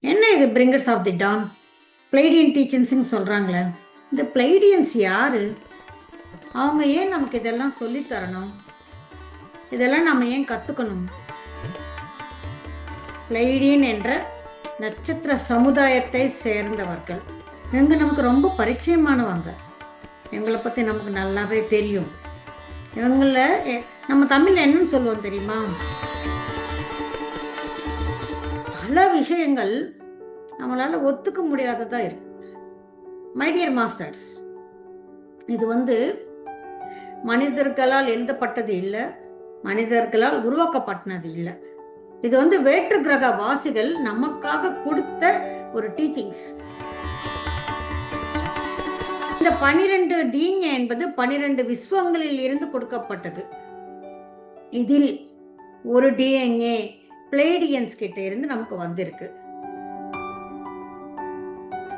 என்ன இது பிரிங்கர்ஸ் of the Don பிளைடியன் டீச்சர்ஸ்ன்னு சொல்கிறாங்களே இந்த பிளைடியன்ஸ் யாரு? அவங்க ஏன் நமக்கு இதெல்லாம் சொல்லித் தரணும்? இதெல்லாம் நம்ம ஏன் கற்றுக்கணும் பிளைடியன் என்ற நட்சத்திர சமுதாயத்தை சேர்ந்தவர்கள். இவங்க நமக்கு ரொம்ப பரிச்சயமானவங்க. எங்களை பற்றி நமக்கு நல்லாவே தெரியும். இவங்கள நம்ம தமிழில் என்னன்னு சொல்லுவோம் தெரியுமா? பல விஷயங்கள் நம்மளால் ஒத்துக்க முடியாததாக இருக்கு. மை டியர் மாஸ்டர்ஸ் இது வந்து மனிதர்களால் எழுதப்பட்டது இல்லை மனிதர்களால் உருவாக்கப்பட்டது இல்லை. இது வந்து வேற்று கிரக வாசிகள் நமக்காக கொடுத்த ஒரு டீச்சிங்ஸ் இந்த பனிரெண்டு டிஎன்ஏ என்பது பனிரெண்டு விஸ்வங்களில் இருந்து கொடுக்கப்பட்டது. இதில் ஒரு டிஎன்ஏ பிளேடியன்ஸ் கிட்ட இருந்து நமக்கு வந்திருக்கு.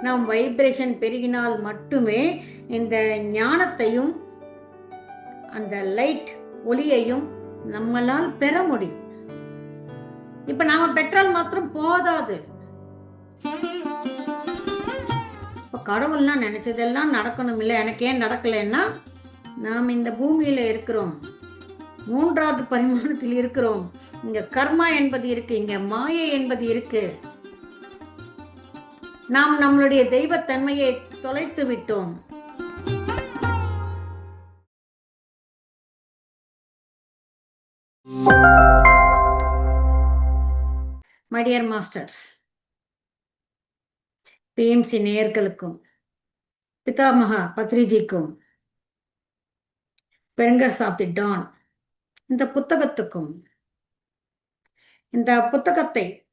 நாம் வைப்ரேஷன் பெருகினால் மட்டுமே இந்த ஞானத்தையும் அந்த லைட் ஒளியையும் நம்மளால் பெற முடியும். இப்ப நாம பெற்றால் மாத்திரம் போதாது. இப்ப கடவுள்னா நினைச்சதெல்லாம் நடக்கணும் இல்லை எனக்கு ஏன் நடக்கலைன்னா நாம் இந்த பூமியில இருக்கிறோம். மூன்றாவது பரிமாணத்தில் இருக்கிறோம். இங்க கர்மா என்பது இருக்கு இங்க மாயை என்பது இருக்கு. நாம் நம்மளுடைய தெய்வத்தன்மையை தொலைத்து விட்டோம். மை டியர் மாஸ்டர்ஸ் பிஎம்சி நேயர்களுக்கும் பிதாமகா பத்ரிஜிக்கும் பெருங்கர்ஸ் ஆஃப் தி டான் இந்த புத்தகத்துக்கும் இந்த புத்தகத்தை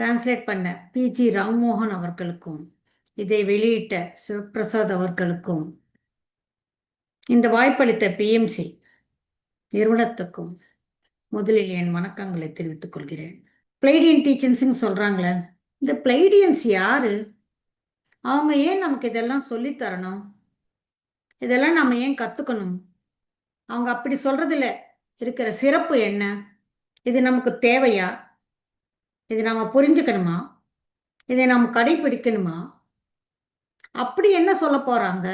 டிரான்ஸ்லேட் பண்ண பிஜி ராம்மோகன் அவர்களுக்கும் இதை வெளியிட்ட சிவபிரசாத் அவர்களுக்கும் இந்த வாய்ப்பளித்த பிஎம்சி நிறுவனத்துக்கும் முதலில் என் வணக்கங்களை தெரிவித்துக் கொள்கிறேன். பிளைடியன் டீச்சர்ஸ்னு சொல்கிறாங்களே இந்த பிளைடியன்ஸ் யாரு? அவங்க ஏன் நமக்கு இதெல்லாம் சொல்லித்தரணும் இதெல்லாம் நம்ம ஏன் கற்றுக்கணும் அவங்க அப்படி சொல்கிறதுல இருக்கிற சிறப்பு என்ன? இது நமக்கு தேவையா? இது நம்ம புரிஞ்சுக்கணுமா? இதை நாம் கடைபிடிக்கணுமா அப்படி என்ன சொல்ல போகிறாங்க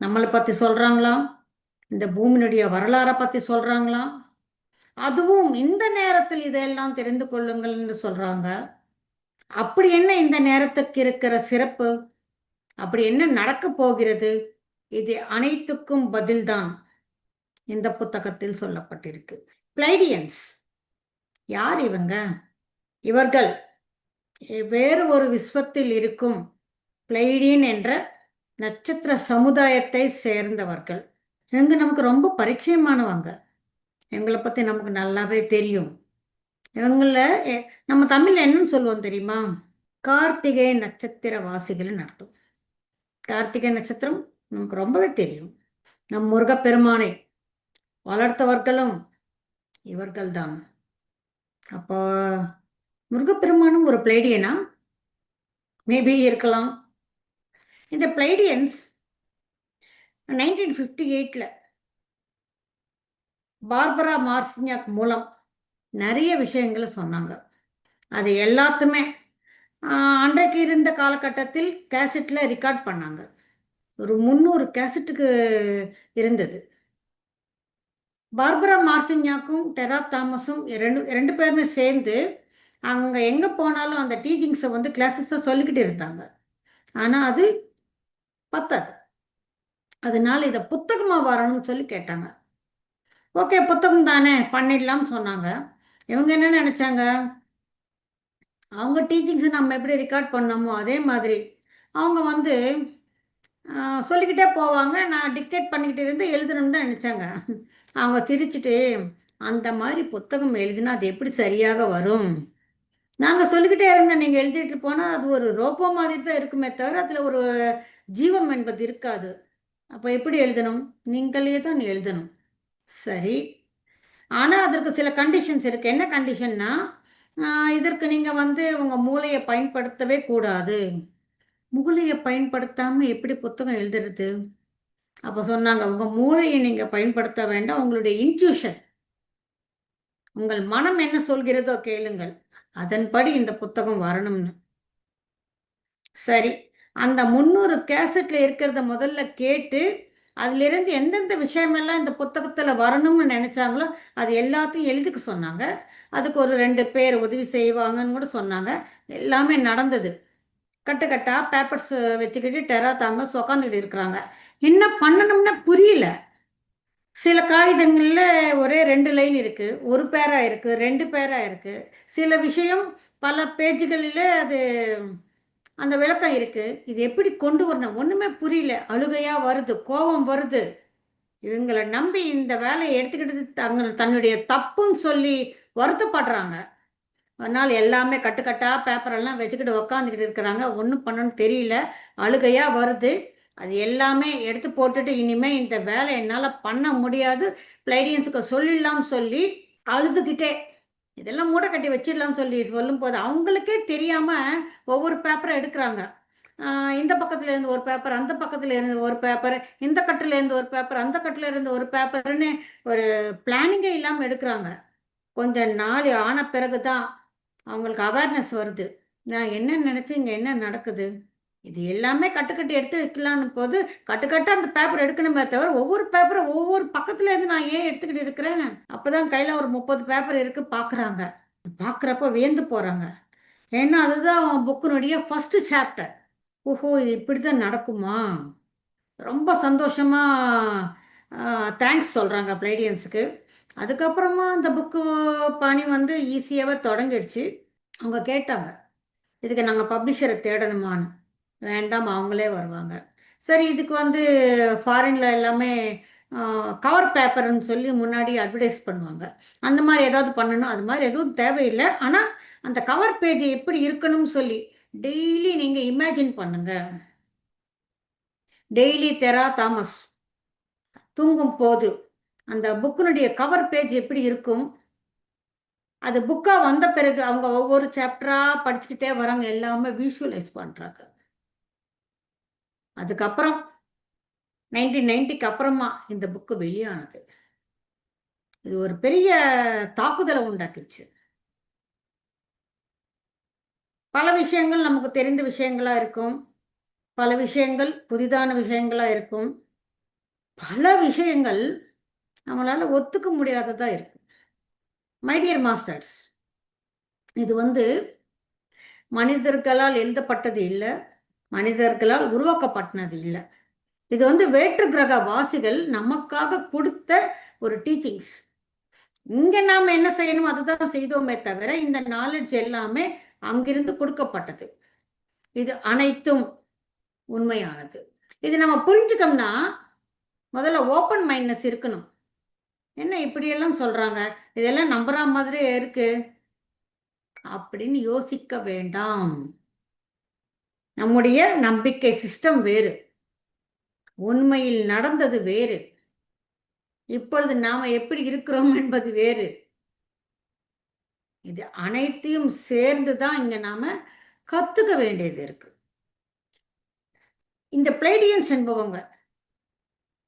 நம்மளை பற்றி சொல்கிறாங்களா இந்த பூமியினுடைய வரலாறை பற்றி சொல்கிறாங்களா அதுவும் இந்த நேரத்தில் இதெல்லாம் தெரிந்து கொள்ளுங்கள்னு சொல்றாங்க. அப்படி என்ன இந்த நேரத்துக்கு இருக்கிற சிறப்பு? அப்படி என்ன நடக்க போகிறது? இது அனைத்துக்கும் பதில்தான். இந்த புத்தகத்தில் சொல்லப்பட்டிருக்கு. பிளைடியன்ஸ் யார் இவங்க? இவர்கள். வேறு ஒரு விஸ்வத்தில் இருக்கும் பிளைடியன் என்ற நட்சத்திர சமுதாயத்தை சேர்ந்தவர்கள். இவங்க நமக்கு ரொம்ப பரிச்சயமானவங்க. எங்களை பற்றி நமக்கு நல்லாவே தெரியும். இவங்கள நம்ம தமிழில் என்னன்னு சொல்லுவோம் தெரியுமா? கார்த்திகை நட்சத்திர வாசிகள் நடத்தும். கார்த்திகை நட்சத்திரம் நமக்கு ரொம்பவே தெரியும். நம் முருகப்பெருமானை வளர்த்தவர்களும் இவர்கள்தான். அப்போ முருகப்பெருமானும் ஒரு பிளேடியனா? மேபி இருக்கலாம். இந்த பிளேடியன்ஸ் நைன்டீன் ஃபிஃப்டி எயிட்டில் பார்பரா மார்சிஞ்சாக் மூலம் நிறைய விஷயங்களை சொன்னாங்க. அது எல்லாத்துமே அன்றைக்கு இருந்த காலகட்டத்தில் கேசட்டில் ரெக்கார்ட் பண்ணாங்க. ஒரு முந்நூறு கேசட்டுக்கு இருந்தது. பார்பரா மார்சினியாக்கும் டெரா தாமஸும் ரெண்டு ரெண்டு பேருமே சேர்ந்து அங்கே எங்கே போனாலும் அந்த டீச்சிங்ஸை வந்து கிளாஸஸை சொல்லிக்கிட்டு இருந்தாங்க. ஆனால் அது பத்தாது. அதனால இதை புத்தகமாக வரணும்னு சொல்லி கேட்டாங்க. ஓகே புத்தகம் தானே பண்ணிடலாம்னு சொன்னாங்க. இவங்க என்ன நினச்சாங்க? அவங்க டீச்சிங்ஸை நம்ம எப்படி ரெக்கார்ட் பண்ணோமோ அதே மாதிரி அவங்க வந்து சொல்லிக்கிட்டே போவாங்க. நான் டிக்டேட் பண்ணிக்கிட்டு இருந்து எழுதணும்னு தான் நினச்சாங்க. அவங்க சிரிச்சுட்டு அந்த மாதிரி புத்தகம் எழுதினா அது எப்படி சரியாக வரும்? நாங்கள் சொல்லிக்கிட்டே இருந்தோம். நீங்கள் எழுதிட்டு போனால் அது ஒரு ரோபோ மாதிரி தான் இருக்குமே தவிர அதில் ஒரு ஜீவம் என்பது இருக்காது. அப்போ எப்படி எழுதணும்? நீங்களே தான் எழுதணும். சரி. ஆனால் அதற்கு சில கண்டிஷன்ஸ் இருக்குது என்ன கண்டிஷன்னா இதற்கு நீங்கள் வந்து உங்கள் மூளையை பயன்படுத்தவே கூடாது. மூளையை பயன்படுத்தாமல் எப்படி புத்தகம் எழுதுறது? அப்போ சொன்னாங்க உங்கள் மூளையை நீங்கள் பயன்படுத்த வேண்டாம் உங்களுடைய இன்ட்யூஷன் உங்கள் மனம் என்ன சொல்கிறதோ கேளுங்கள். அதன்படி இந்த புத்தகம் வரணும்னு. சரி அந்த முந்நூறு கேசட்ல இருக்கிறத முதல்ல கேட்டு அதிலிருந்து எந்தெந்த விஷயமெல்லாம் இந்த புத்தகத்தில் வரணும்னு நினச்சாங்களோ அது எல்லாத்தையும் எழுதிக்க சொன்னாங்க. அதுக்கு ஒரு ரெண்டு பேர் உதவி செய்வாங்கன்னு கூட சொன்னாங்க. எல்லாமே நடந்தது. கட்டு கட்டா பேப்பர்ஸ் வச்சுக்கிட்டு டெரா தாமஸ் உக்காந்துக்கிட்டு இருக்கிறாங்க. என்ன பண்ணணும்னா புரியல. சில காகிதங்களில் ஒரே ரெண்டு லைன் இருக்குது ஒரு பேராக இருக்குது ரெண்டு பேராக இருக்குது சில விஷயம் பல பேஜுகளில் அது அந்த விளக்கம் இருக்குது இது எப்படி கொண்டு வரணும்? ஒன்றுமே புரியல. அழுகையாக வருது கோபம் வருது. இவங்களை நம்பி இந்த வேலையை எடுத்துக்கிட்டு தங்க தன்னுடைய தப்புன்னு சொல்லி வருத்தப்படுறாங்க. அதனால் எல்லாமே கட்டுக்கட்டாக பேப்பரெல்லாம் வச்சுக்கிட்டு உக்காந்துக்கிட்டு இருக்கிறாங்க. ஒன்றும் பண்ணணும்னு தெரியல. அழுகையாக வருது. அது எல்லாமே எடுத்து போட்டுட்டு இனிமேல் இந்த வேலை என்னால் பண்ண முடியாது. பிளைடியன்ஸுக்கு சொல்லிடலாம்னு சொல்லி அழுதுகிட்டே. இதெல்லாம் மூட கட்டி வச்சிடலாம்னு சொல்லி சொல்லும் போது அவங்களுக்கே தெரியாமல் ஒவ்வொரு பேப்பரை எடுக்கிறாங்க. இந்த பக்கத்துல இருந்து ஒரு பேப்பர் அந்த பக்கத்துல இருந்து ஒரு பேப்பர் இந்த கட்டுல இருந்து ஒரு பேப்பர் அந்த கட்டுல இருந்து ஒரு பேப்பர்னு ஒரு பிளானிங்கே இல்லாமல் எடுக்கிறாங்க. கொஞ்சம் நாள் ஆன பிறகு தான் அவங்களுக்கு அவேர்னஸ் வருது. நான் என்ன நினச்சி இங்கே என்ன நடக்குது? இது எல்லாமே கட்டுக்கட்டு எடுத்து வைக்கலான்னு போது கட்டுக்கட்டு அந்த பேப்பர் எடுக்கணுமே தவிர ஒவ்வொரு பேப்பரும் ஒவ்வொரு பக்கத்துல இருந்து நான் ஏன் எடுத்துக்கிட்டு இருக்கிறேன்? அப்போதான் கையில் ஒரு முப்பது பேப்பர் இருக்கு பார்க்குறாங்க பார்க்குறப்ப வியந்து போகிறாங்க ஏன்னா அதுதான் புக்கினுடைய ஃபஸ்ட்டு சாப்டர் ஓஹோ இது இப்படி தான் நடக்குமா? ரொம்ப சந்தோஷமாக தேங்க்ஸ் சொல்கிறாங்க பிளைடியன்ஸுக்கு அதுக்கப்புறமா அந்த புக்கு பணி வந்து ஈஸியாகவே தொடங்கிடுச்சு. அவங்க கேட்டாங்க இதுக்கு நாங்கள் பப்ளிஷரை தேடணுமான்னு. வேண்டாம் அவங்களே வருவாங்க. சரி இதுக்கு வந்து ஃபாரினில் எல்லாமே கவர் பேப்பர்னு சொல்லி முன்னாடி அட்வர்டைஸ் பண்ணுவாங்க. அந்த மாதிரி ஏதாவது பண்ணணும் அது மாதிரி எதுவும் தேவையில்லை. ஆனால் அந்த கவர் பேஜ் எப்படி இருக்கணும்னு சொல்லி டெய்லி நீங்கள் இமேஜின் பண்ணுங்க. டெய்லி தெரா தாமஸ் தூங்கும் போது அந்த புக்கினுடைய கவர் பேஜ் எப்படி இருக்கும்? அது புக்காக வந்த பிறகு அவங்க ஒவ்வொரு சாப்டராக படிச்சுக்கிட்டே வராங்க எல்லாமே விஷுவலைஸ் பண்ணுறாங்க அதுக்கப்புறம் நைன்டீன் நைன்டிக்கு அப்புறமா இந்த புக்கு வெளியானது. இது ஒரு பெரிய தாக்குதலை உண்டாக்கிச்சு. பல விஷயங்கள் நமக்கு தெரிந்த விஷயங்களா இருக்கும். பல விஷயங்கள் புதிதான விஷயங்களா இருக்கும். பல விஷயங்கள் நம்மளால ஒத்துக்க முடியாததா இருக்கு. மைடியர் மாஸ்டர்ஸ் இது வந்து மனிதர்களால் எழுதப்பட்டது இல்லை. மனிதர்களால் உருவாக்கப்பட்டது இல்லை. இது வந்து வேற்று கிரக வாசிகள் நமக்காக கொடுத்த ஒரு டீச்சிங்ஸ் இங்கே நாம் என்ன செய்யணும்? அதுதான் செய்தோமே தவிர இந்த நாலெட்ஜ் எல்லாமே அங்கிருந்து கொடுக்கப்பட்டது. இது அனைத்தும் உண்மையானது. இது நம்ம புரிஞ்சுக்கோம்னா முதல்ல ஓப்பன் மைண்ட்னஸ் இருக்கணும். என்ன இப்படியெல்லாம் சொல்கிறாங்க இதெல்லாம் நம்புற மாதிரியே இருக்கு. அப்படின்னு யோசிக்க வேண்டாம். நம்முடைய நம்பிக்கை சிஸ்டம் வேறு. உண்மையில் நடந்தது வேறு. இப்பொழுது நாம் எப்படி இருக்கிறோம் என்பது வேறு. இது அனைத்தையும் சேர்ந்து தான் இங்கே நாம் கற்றுக்க வேண்டியது இருக்கு. இந்த பிளேடியன்ஸ் என்பவங்க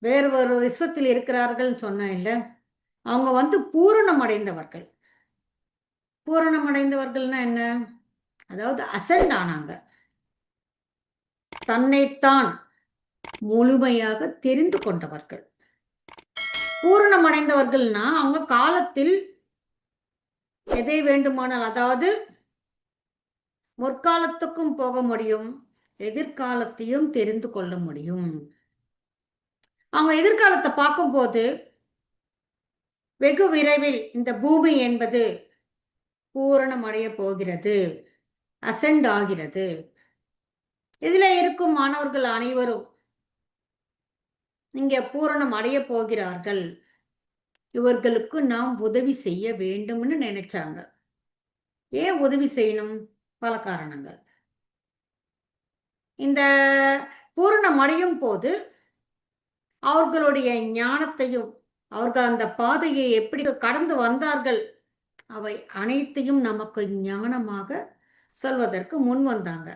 வேறு ஒரு விஸ்வத்தில் இருக்கிறார்கள் சொன்னேன் இல்லை? அவங்க வந்து பூரணம் அடைந்தவர்கள் பூரணம் அடைந்தவர்கள்னா என்ன? அதாவது அசண்ட் ஆனாங்க. தன்னைத்தான் முழுமையாக தெரிந்து கொண்டவர்கள். பூரணமடைந்தவர்கள்னா அவங்க காலத்தில் எதை வேண்டுமானால் அதாவது முற்காலத்துக்கும் போக முடியும் எதிர்காலத்தையும் தெரிந்து கொள்ள முடியும். அவங்க எதிர்காலத்தை பார்க்கும்போது வெகு விரைவில் இந்த பூமி என்பது பூரணமடைய போகிறது அசெண்ட் ஆகிறது இதில் இருக்கும் மாணவர்கள் அனைவரும்? இங்கே பூரணம் அடைய போகிறார்கள். இவர்களுக்கு நாம் உதவி செய்ய வேண்டும்னு நினைச்சாங்க. ஏன் உதவி செய்யணும்? பல காரணங்கள். இந்த பூரணம் அடையும் போது அவர்களுடைய ஞானத்தையும் அவர்கள் அந்த பாதையை எப்படி கடந்து வந்தார்கள்? அவை அனைத்தையும் நமக்கு ஞானமாக சொல்வதற்கு முன் வந்தாங்க.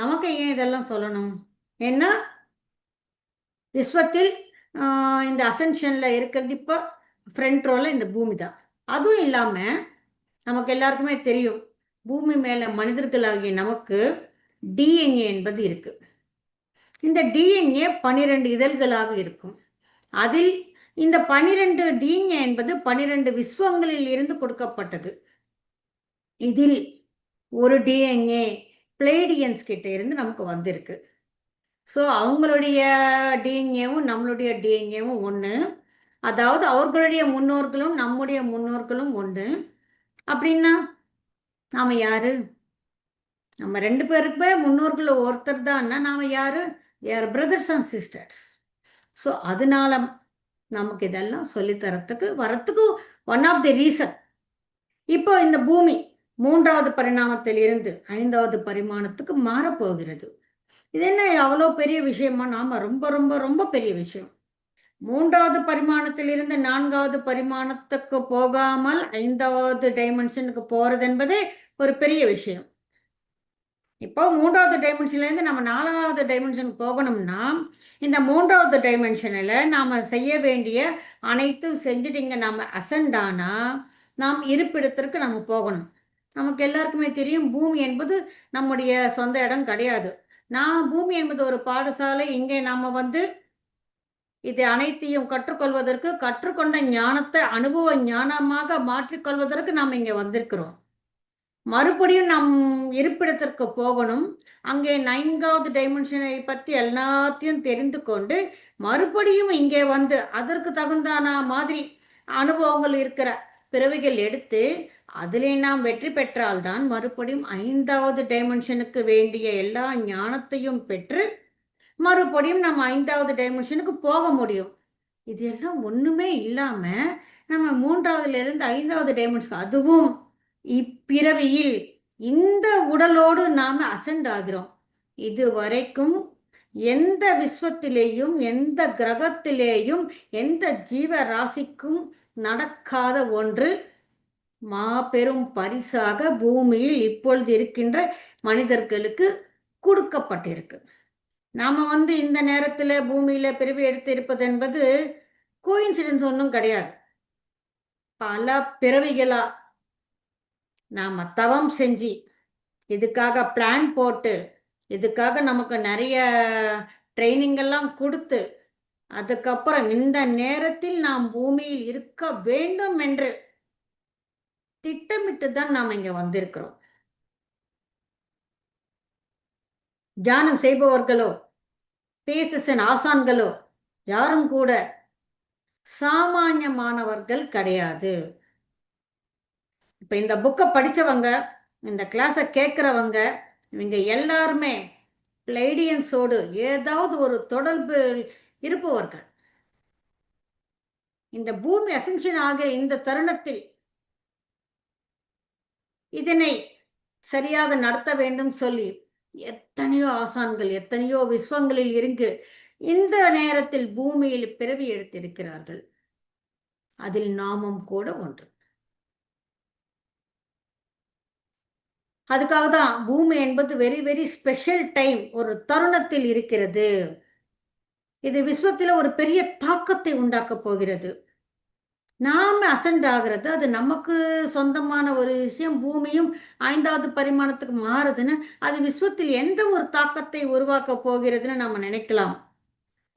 நமக்கு ஏன் இதெல்லாம் சொல்லணும்? ஏன்னா விஸ்வத்தில் இந்த அசென்ஷனில் இருக்கிறது இப்போ ஃப்ரண்ட் ரோல இந்த பூமி தான். அதுவும் இல்லாமல் நமக்கு எல்லாருக்குமே தெரியும் பூமி மேலே மனிதர்களாகிய நமக்கு டிஎன்ஏ என்பது இருக்கு. இந்த டிஎன்ஏ பனிரெண்டு இதழ்களாக இருக்கும். அதில் இந்த பனிரெண்டு டிஎன்ஏ என்பது பனிரெண்டு விஸ்வங்களில் இருந்து கொடுக்கப்பட்டது. இதில் ஒரு டிஎன்ஏ பிளேடியன்ஸ் கிட்ட இருந்து நமக்கு வந்திருக்கு. ஸோ அவங்களுடைய டிஎன்ஏவும் நம்மளுடைய டிஎன்ஏவும் ஒன்று அதாவது அவர்களுடைய முன்னோர்களும் நம்முடைய முன்னோர்களும் ஒன்று அப்படின்னா நாம் யாரு? நம்ம ரெண்டு பேருக்குமே முன்னோர்கள் ஒருத்தர் தான்னா நாம் யாரு? யார் பிரதர்ஸ் அண்ட் சிஸ்டர்ஸ் ஸோ அதனால நமக்கு இதெல்லாம் சொல்லித்தரத்துக்கு வரத்துக்கு ஒன் ஆஃப் தி ரீசன் இப்போ இந்த பூமி மூன்றாவது பரிணாமத்தில் இருந்து ஐந்தாவது பரிமாணத்துக்கு மாறப்போகிறது. இது என்ன? அவ்வளோ பெரிய விஷயமா? நாம ரொம்ப ரொம்ப ரொம்ப பெரிய விஷயம். மூன்றாவது பரிமாணத்தில் இருந்து நான்காவது பரிமாணத்துக்கு போகாமல் ஐந்தாவது டைமென்ஷனுக்கு போறது என்பதே ஒரு பெரிய விஷயம். இப்போ மூன்றாவது டைமென்ஷன்லேருந்து நம்ம நாலாவது டைமென்ஷன் போகணும்னா இந்த மூன்றாவது டைமென்ஷனில் நாம் செய்ய வேண்டிய அனைத்தும் செஞ்சுட்டு இங்கே நம்ம அசண்டானா நாம் இருப்பிடத்திற்கு நம்ம போகணும். நமக்கு எல்லாருக்குமே தெரியும் பூமி என்பது நம்முடைய சொந்த இடம் கிடையாது. நான் பூமி என்பது ஒரு பாடசாலை. இங்கே நாம் வந்து இது அனைத்தையும் கற்றுக்கொள்வதற்கு கற்றுக்கொண்ட ஞானத்தை அனுபவ ஞானமாக மாற்றிக்கொள்வதற்கு நாம் இங்கே வந்திருக்கிறோம். மறுபடியும் நம் இருப்பிடத்திற்கு போகணும். அங்கே நைன்காவது டைமென்ஷனை பற்றி எல்லாத்தையும் தெரிந்து கொண்டு மறுபடியும் இங்கே வந்து அதற்கு தகுந்தான மாதிரி அனுபவங்கள் இருக்கிற பிறவிகள் எடுத்து அதிலே நாம் வெற்றி பெற்றால்தான் மறுபடியும் ஐந்தாவது டைமென்ஷனுக்கு வேண்டிய எல்லா ஞானத்தையும் பெற்று மறுபடியும் நம்ம ஐந்தாவது டைமென்ஷனுக்கு போக முடியும். இது எல்லாம் ஒன்றுமே இல்லாமல் நம்ம மூன்றாவதுலேருந்து ஐந்தாவது டைமென்ஷன் அதுவும் இப்பிறவியில் இந்த உடலோடு நாம் அசண்ட் ஆகிறோம். இது வரைக்கும் எந்த விஸ்வத்திலேயும் எந்த கிரகத்திலேயும் எந்த ஜீவ ராசிக்கும் நடக்காத ஒன்று மாபெரும் பரிசாக பூமியில் இப்பொழுது இருக்கின்ற மனிதர்களுக்கு கொடுக்கப்பட்டிருக்கு. நாம் வந்து இந்த நேரத்தில் பூமியில் பிறவி எடுத்து இருப்பது என்பது கோயின்சிடன்ஸ் ஒன்றும் கிடையாது. பல பிறவிகளா நாம் தவம் செஞ்சு இதுக்காக பிளான் போட்டு இதுக்காக நமக்கு நிறைய ட்ரைனிங்கெல்லாம் கொடுத்து அதுக்கப்புறம் இந்த நேரத்தில் நாம் பூமியில் இருக்க வேண்டும் என்று திட்டமிட்டு தான் நாம் இங்க வந்திருக்கிறோம். தியானம் செய்பவர்களோ பேசசன் ஆசான்களோ யாரும் கூட சாமானியமானவர்கள் கிடையாது. இப்போ இந்த புக்கை படித்தவங்க இந்த கிளாஸை கேட்குறவங்க இவங்க எல்லாருமே பிளைடியன்ஸோடு ஏதாவது ஒரு தொடர்பு இருப்பவர்கள். இந்த பூமி அசென்ஷன் ஆகிற இந்த தருணத்தில் இதனை சரியாக நடத்த வேண்டும் சொல்லி எத்தனையோ ஆசான்கள் எத்தனையோ விஸ்வங்களில் இருந்து இந்த நேரத்தில் பூமியில் பிறவி எடுத்திருக்கிறார்கள். அதில் நாமும் கூட ஒன்று. அதுக்காக தான் பூமி என்பது வெரி வெரி ஸ்பெஷல் டைம் ஒரு தருணத்தில் இருக்கிறது. இது விஸ்வத்தில் ஒரு பெரிய தாக்கத்தை உண்டாக்க போகிறது. நாம் அசண்ட் ஆகிறது அது நமக்கு சொந்தமான ஒரு விஷயம் பூமியும் ஐந்தாவது பரிமாணத்துக்கு மாறுதுன்னு அது விஸ்வத்தில் எந்த ஒரு தாக்கத்தை உருவாக்க போகிறதுன்னு நம்ம நினைக்கலாம்.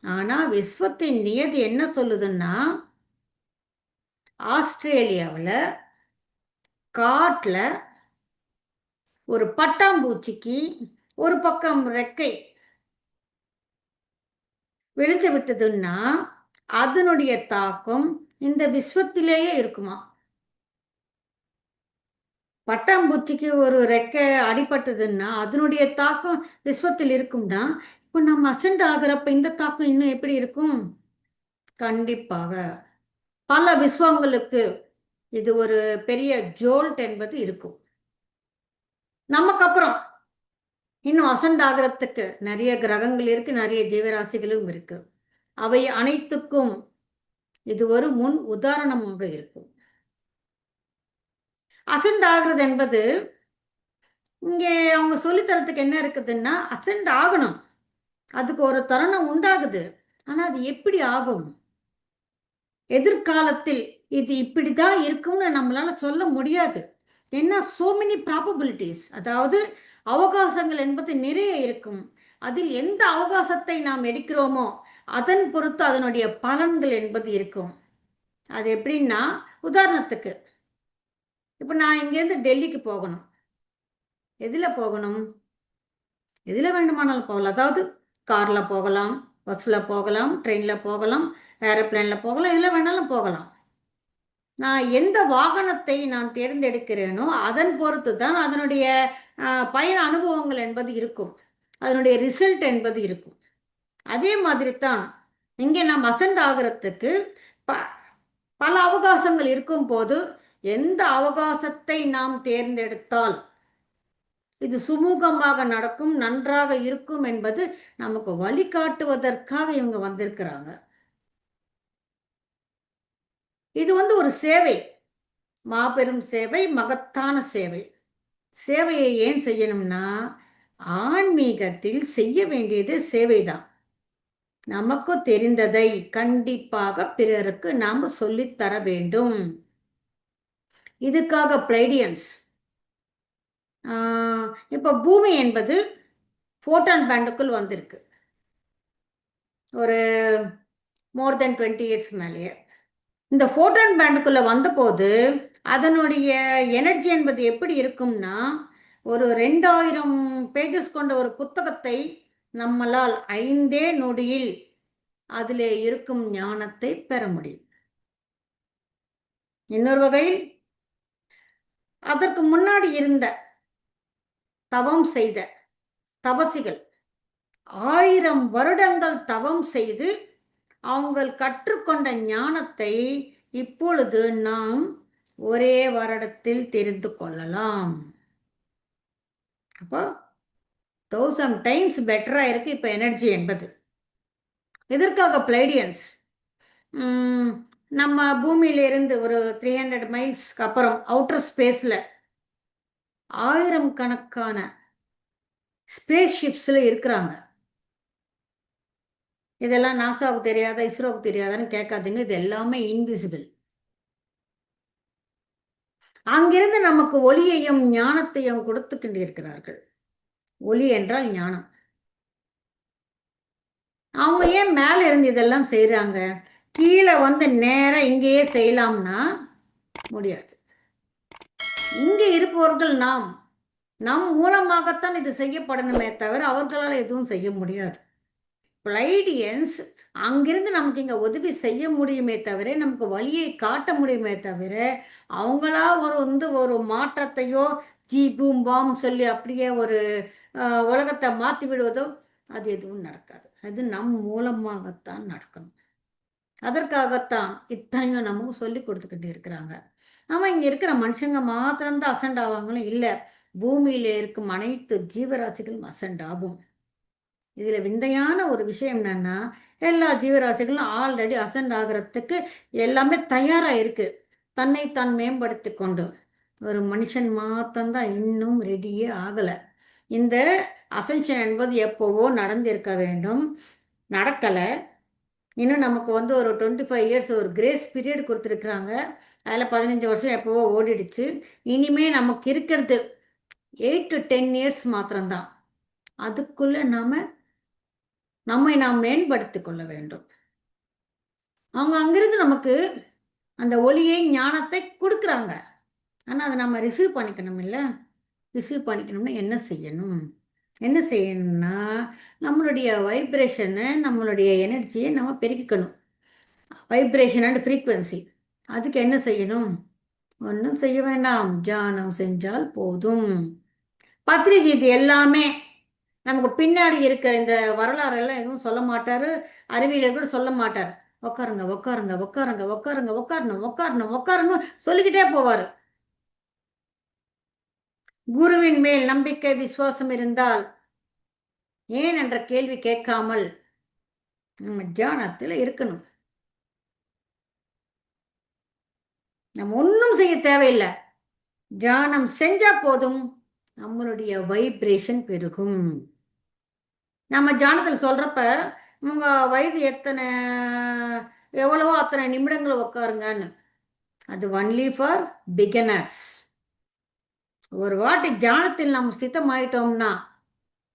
ஆனால் விஸ்வத்தின் நியதி என்ன சொல்லுதுன்னா ஆஸ்திரேலியாவில் காட்டில் ஒரு பட்டாம்பூச்சிக்கு ஒரு பக்கம் ரெக்கை விழுந்து விட்டதுன்னா அதனுடைய தாக்கம் இந்த விஸ்வத்திலேயே இருக்குமா? பட்டாம்பூச்சிக்கு ஒரு ரெக்கை அடிபட்டதுன்னா அதனுடைய தாக்கம் விஸ்வத்தில் இருக்கும்னா இப்போ நம்ம அசண்ட் ஆகிறப்ப இந்த தாக்கம் இன்னும் எப்படி இருக்கும்? கண்டிப்பாக. பல விஸ்வங்களுக்கு இது ஒரு பெரிய ஜோல்ட் என்பது இருக்கும். நமக்கு அப்புறம் இன்னும் அசண்ட் ஆகிறதுக்கு நிறைய கிரகங்கள் இருக்கு நிறைய ஜீவராசிகளும் இருக்கு. அவை அனைத்துக்கும் இது ஒரு முன் உதாரணமாக இருக்கும். அசண்ட் ஆகுறது என்பது இங்கே அவங்க சொல்லித்தரத்துக்கு என்ன இருக்குதுன்னா அசண்ட் ஆகணும். அதுக்கு ஒரு தருணம் உண்டாகுது. ஆனால் அது எப்படி ஆகும்? எதிர்காலத்தில் இது இப்படி தான் இருக்கும்னு நம்மளால சொல்ல முடியாது. ஏன்னா சோ மெனி ப்ராபபிலிட்டிஸ் அதாவது அவகாசங்கள் என்பது நிறைய இருக்கும். அதில் எந்த அவகாசத்தை நாம் எடுக்கிறோமோ அதன் பொறுத்து அதனுடைய பலன்கள் என்பது இருக்கும். அது எப்படின்னா உதாரணத்துக்கு இப்போ நான் இங்கேருந்து டெல்லிக்கு போகணும். எதில் போகணும்? எதில் வேண்டுமானாலும் போகலாம். அதாவது காரில் போகலாம் பஸ்ஸில் போகலாம் ட்ரெயினில் போகலாம் ஏரோப்ளைனில் போகலாம் எதில் வேணாலும் போகலாம். நான் எந்த வாகனத்தை நான் தேர்ந்தெடுக்கிறேனோ அதன் பொறுத்து தான் அதனுடைய பயண அனுபவங்கள் என்பது இருக்கும். அதனுடைய ரிசல்ட் என்பது இருக்கும். அதே மாதிரி தான் இங்கே நாம் அசண்ட் ஆகிறதுக்கு ப பல அவகாசங்கள் இருக்கும் போது எந்த அவகாசத்தை நாம் தேர்ந்தெடுத்தால் இது சுமூகமாக நடக்கும் நன்றாக இருக்கும் என்பது நமக்கு வழிகாட்டுவதற்காக இவங்க வந்திருக்கிறாங்க. இது வந்து ஒரு சேவை மாபெரும் சேவை மகத்தான சேவை. சேவையை ஏன் செய்யணும்னா ஆன்மீகத்தில் செய்ய வேண்டியது சேவைதான். நமக்கு தெரிந்ததை கண்டிப்பாக பிறருக்கு நாம் சொல்லித்தர வேண்டும். இதுக்காக பிரைடியன்ஸ் இப்போ பூமி என்பது ஃபோட்டான் பேண்டுக்குள் வந்திருக்கு. ஒரு மோர் தென் டுவெண்ட்டி இயர்ஸ் மேலேயே. இந்த ஃபோட்டான் பேண்டுக்குள்ளே வந்தபோது அதனுடைய எனர்ஜி என்பது எப்படி இருக்கும்னா ஒரு ரெண்டாயிரம் பேஜஸ் கொண்ட ஒரு புத்தகத்தை நம்மளால் ஐந்தே நொடியில் அதில் இருக்கும் ஞானத்தை பெற முடியும். இன்னொரு வகையில் அதற்கு முன்னாடி இருந்த தவம் செய்த தவசிகள் ஆயிரம் வருடங்கள் தவம் செய்து அவங்கள் கற்றுக்கொண்ட ஞானத்தை இப்பொழுது நாம் ஒரே வருடத்தில் தெரிந்து கொள்ளலாம். அப்போ தௌசண்ட் டைம்ஸ் பெட்டராக இருக்குது இப்போ எனர்ஜி என்பது. எதற்காக பிளைடியன்ஸ் நம்ம பூமியிலிருந்து ஒரு த்ரீ ஹண்ட்ரட் மைல்ஸ்க்கு அப்புறம் அவுட்டர் ஸ்பேஸில் ஆயிரம் கணக்கான ஸ்பேஸ் ஷிப்ஸில் இருக்கிறாங்க. இதெல்லாம் நாசாவுக்கு தெரியாதா இஸ்ரோவுக்கு தெரியாதான்னு கேட்காதீங்க இது எல்லாமே இன்விசிபிள் அங்கிருந்து நமக்கு ஒளியையும் ஞானத்தையும் கொடுத்து கொண்டிருக்கிறார்கள். ஒளி என்றால் ஞானம். அவங்க ஏன் மேலே இருந்து இதெல்லாம் செய்கிறாங்க கீழே வந்து நேராக இங்கேயே செய்யலாம்னா முடியாது. இங்கே இருப்பவர்கள் நாம். நம் மூலமாகத்தான் இது செய்யப்படணுமே தவிர அவர்களால் எதுவும் செய்ய முடியாது. பிளைடியன்ஸ் அங்கிருந்து நமக்கு இங்கே உதவி செய்ய முடியுமே தவிர நமக்கு வழியை காட்ட முடியுமே தவிர அவங்களா ஒரு வந்து ஒரு மாற்றத்தையோ ஜி பூம் பாம் சொல்லி அப்படியே ஒரு உலகத்தை மாற்றி விடுவதோ அது எதுவும் நடக்காது. அது நம் மூலமாகத்தான் நடக்கணும். அதற்காகத்தான் இத்தனையும் நமக்கு சொல்லி கொடுத்துக்கிட்டு இருக்கிறாங்க. நம்ம இங்கே இருக்கிற மனுஷங்க மாத்திரம்தான் அசண்ட் ஆவாங்களும் இல்லை. பூமியில் இருக்கும் அனைத்து ஜீவராசிகளும் அசண்ட் ஆகும். இதில் விந்தையான ஒரு விஷயம் என்னென்னா எல்லா ஜீவராசிகளும் ஆல்ரெடி அசண்ட் ஆகிறதுக்கு எல்லாமே தயாராக இருக்குது தன்னை தான் மேம்படுத்தி கொண்டு ஒரு மனுஷன் மாத்திரம்தான் இன்னும் ரெடியே ஆகலை. இந்த அசென்ஷன் என்பது எப்போவோ நடந்திருக்க வேண்டும். நடக்கலை. இன்னும் நமக்கு வந்து ஒரு டுவெண்ட்டி ஃபைவ் இயர்ஸ் ஒரு கிரேஸ் பீரியட் கொடுத்துருக்குறாங்க. அதில் பதினஞ்சு வருஷம் எப்போவோ ஓடிடுச்சு. இனிமே நமக்கு இருக்கிறது எயிட் டு டென் இயர்ஸ் மாத்திரம்தான். அதுக்குள்ளே நாம் நம்மை நாம் மேம்படுத்தி கொள்ள வேண்டும். அவங்க அங்கிருந்து நமக்கு அந்த ஒளியை ஞானத்தை கொடுக்குறாங்க. ஆனால் அதை நம்ம ரிசீவ் பண்ணிக்கணும் இல்லை ரிசீவ் பண்ணிக்கணும்னா என்ன செய்யணும்? என்ன செய்யணும்னா நம்மளுடைய வைப்ரேஷனை நம்மளுடைய எனர்ஜியை நம்ம பெருக்கிக்கணும். வைப்ரேஷன் அண்ட் ஃப்ரீக்குவென்சி அதுக்கு என்ன செய்யணும்? ஒன்றும் செய்ய வேண்டாம். தியானம் செஞ்சால் போதும். பத்ரிஜித் எல்லாமே நமக்கு பின்னாடி இருக்கிற இந்த வரலாறு எல்லாம் எதுவும் சொல்ல மாட்டார். அறிவியல் கூட சொல்ல மாட்டார். உட்காருங்க உட்காருங்க உட்காருங்க உட்காருங்க உட்காரணும் உட்காரணும் உட்காரணும் சொல்லிக்கிட்டே போவார். குருவின் மேல் நம்பிக்கை விசுவாசம் இருந்தால் ஏன் என்ற கேள்வி கேட்காமல் நம்ம தியானத்தில் இருக்கணும். நம்ம ஒன்றும் செய்ய தேவையில்லை. தியானம் செஞ்சா போதும் நம்மளுடைய வைப்ரேஷன் பெருகும். நம்ம தியானத்தில் சொல்றப்ப உங்க வயது எத்தனை எவ்வளவோ அத்தனை நிமிடங்கள் உட்காருங்கன்னு அது ஒன்லி ஃபார் பிகினர்ஸ் ஒரு வாட்டி தியானத்தில் நம்ம சித்தமாயிட்டோம்னா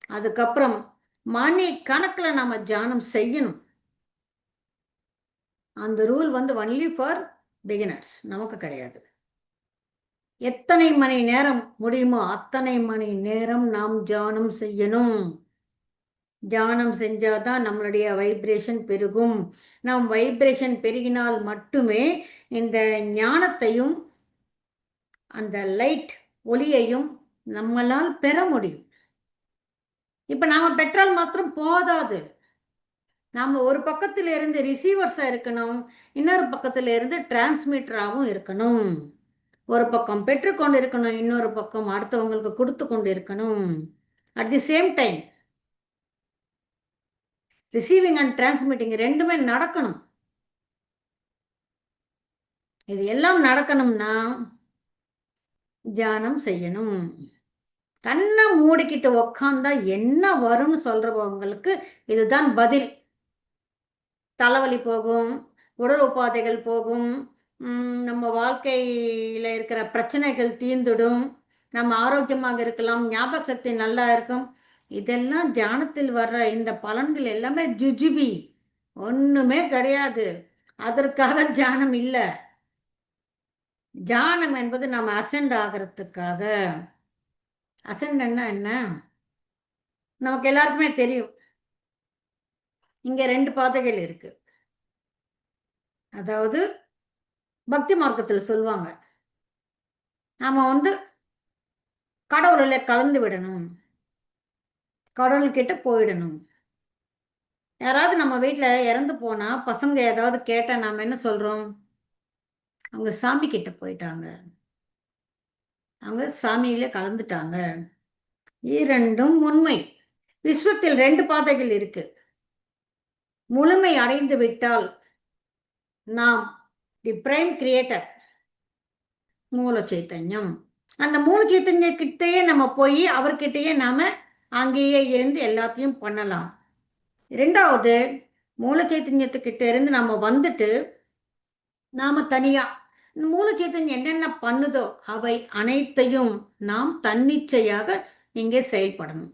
அதுக்கப்புறம் மணி கணக்கில் நம்ம தியானம் செய்யணும். அந்த ரூல் வந்து ஒன்லி ஃபார் பிகினர்ஸ் நமக்கு கிடையாது. எத்தனை மணி நேரம் முடியுமோ அத்தனை மணி நேரம் நாம் தியானம் செய்யணும். தியானம் செஞ்சாதான் நம்மளுடைய வைப்ரேஷன் பெருகும். நாம் வைப்ரேஷன் பெருகினால் மட்டுமே இந்த ஞானத்தையும் அந்த லைட் ஒளியையும் நம்மளால் பெற முடியும். இப்போ நாம் பெற்றால் மாத்திரம் போதாது. நாம் ஒரு பக்கத்தில் இருந்து ரிசீவர்ஸாக இருக்கணும் இன்னொரு பக்கத்தில் இருந்து டிரான்ஸ்மிட்டராகவும் இருக்கணும். ஒரு பக்கம் பெற்றுக்கொண்டு இருக்கணும் இன்னொரு பக்கம் அடுத்தவங்களுக்கு கொடுத்து கொண்டு இருக்கணும் at the same time receiving and transmitting ரெண்டுமே நடக்கணும். இது எல்லாம் நடக்கணும்னா தியானம் செய்யணும். கண்ணை மூடிக்கிட்டு உக்காந்தா என்ன வரும்னு சொல்றவங்களுக்கு இதுதான் பதில். தலைவலி போகும் உடல் உபாதைகள் போகும் நம்ம வாழ்க்கையில் இருக்கிற பிரச்சனைகள் தீர்ந்துடும் நம்ம ஆரோக்கியமாக இருக்கலாம் ஞாபக சக்தி நல்லா இருக்கும். இதெல்லாம் தியானத்தில் வர்ற இந்த பலன்கள் எல்லாமே ஜுஜுபி. ஒன்றுமே கிடையாது. அதற்காக தியானம் இல்லை. தியானம் என்பது நம்ம அசண்ட் ஆகிறதுக்காக. அசண்டன்னா என்ன? நமக்கு எல்லாருக்குமே தெரியும். இங்கே ரெண்டு பாதைகள் இருக்கு. அதாவது பக்தி மார்க்கத்தில் சொல்லுவாங்க. நாம் வந்து கடவுளில் கலந்து விடணும். கடவுள்கிட்ட போயிடணும். யாராவது நம்ம வீட்டில் இறந்து போனால் பசங்க ஏதாவது கேட்டால் நாம் என்ன சொல்கிறோம் அவங்க சாமி கிட்ட போயிட்டாங்க. அவங்க சாமியில கலந்துட்டாங்க. இரண்டும் உண்மை. விஸ்வத்தில் ரெண்டு பாதைகள் இருக்கு. முழுமை அடைந்து விட்டால் நாம் தி பிரைம் கிரியேட்டர் மூல சைத்தன்யம். அந்த மூல சைத்தன்யக்கிட்டேயே நம்ம போய் அவர்கிட்டயே நாம அங்கேயே இருந்து எல்லாத்தையும் பண்ணலாம். ரெண்டாவது மூல சைத்தன்யத்துக்கிட்ட இருந்து நம்ம வந்துட்டு நாம தனியாக மூல சைத்தன்யம் என்னென்ன பண்ணுதோ அவை அனைத்தையும் நாம் தன்னிச்சையாக இங்கே செயல்படணும்.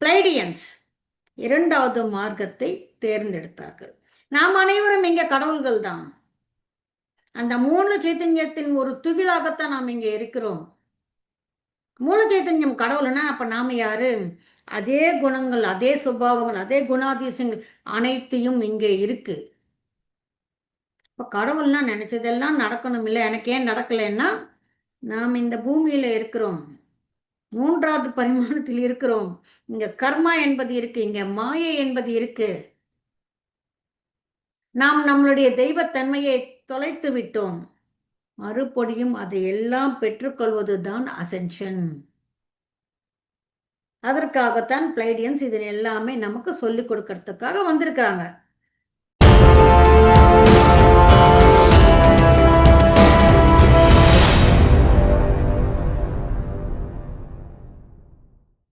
பிளைடியன்ஸ் இரண்டாவது மார்க்கத்தை தேர்ந்தெடுத்தார்கள். நாம் அனைவரும் இங்கே கடவுள்கள் தான் அந்த மூல சைத்தன்யத்தின் ஒரு துகிலாகத்தான் நாம் இங்கே இருக்கிறோம். மூல சைத்தன்யம் கடவுள்னா அப்ப நாம யாரு? அதே குணங்கள் அதே சுபாவங்கள் அதே குணாதிசயங்கள் அனைத்தையும் இங்கே இருக்கு. இப்போ கடவுள்னா நினைச்சதெல்லாம் நடக்கணும் இல்லை எனக்கு ஏன் நடக்கலைன்னா நாம் இந்த பூமியில் இருக்கிறோம். மூன்றாவது பரிமாணத்தில் இருக்கிறோம். இங்க கர்மா என்பது இருக்கு இங்க மாயை என்பது இருக்கு. நாம் நம்மளுடைய தெய்வத்தன்மையை தொலைத்து விட்டோம். மறுபடியும் அதை எல்லாம் பெற்றுக்கொள்வது தான் அசென்ஷன் அதற்காகத்தான் பிளைடியன்ஸ் இதில் எல்லாமே நமக்கு சொல்லிக் கொடுக்கறதுக்காக வந்திருக்கிறாங்க.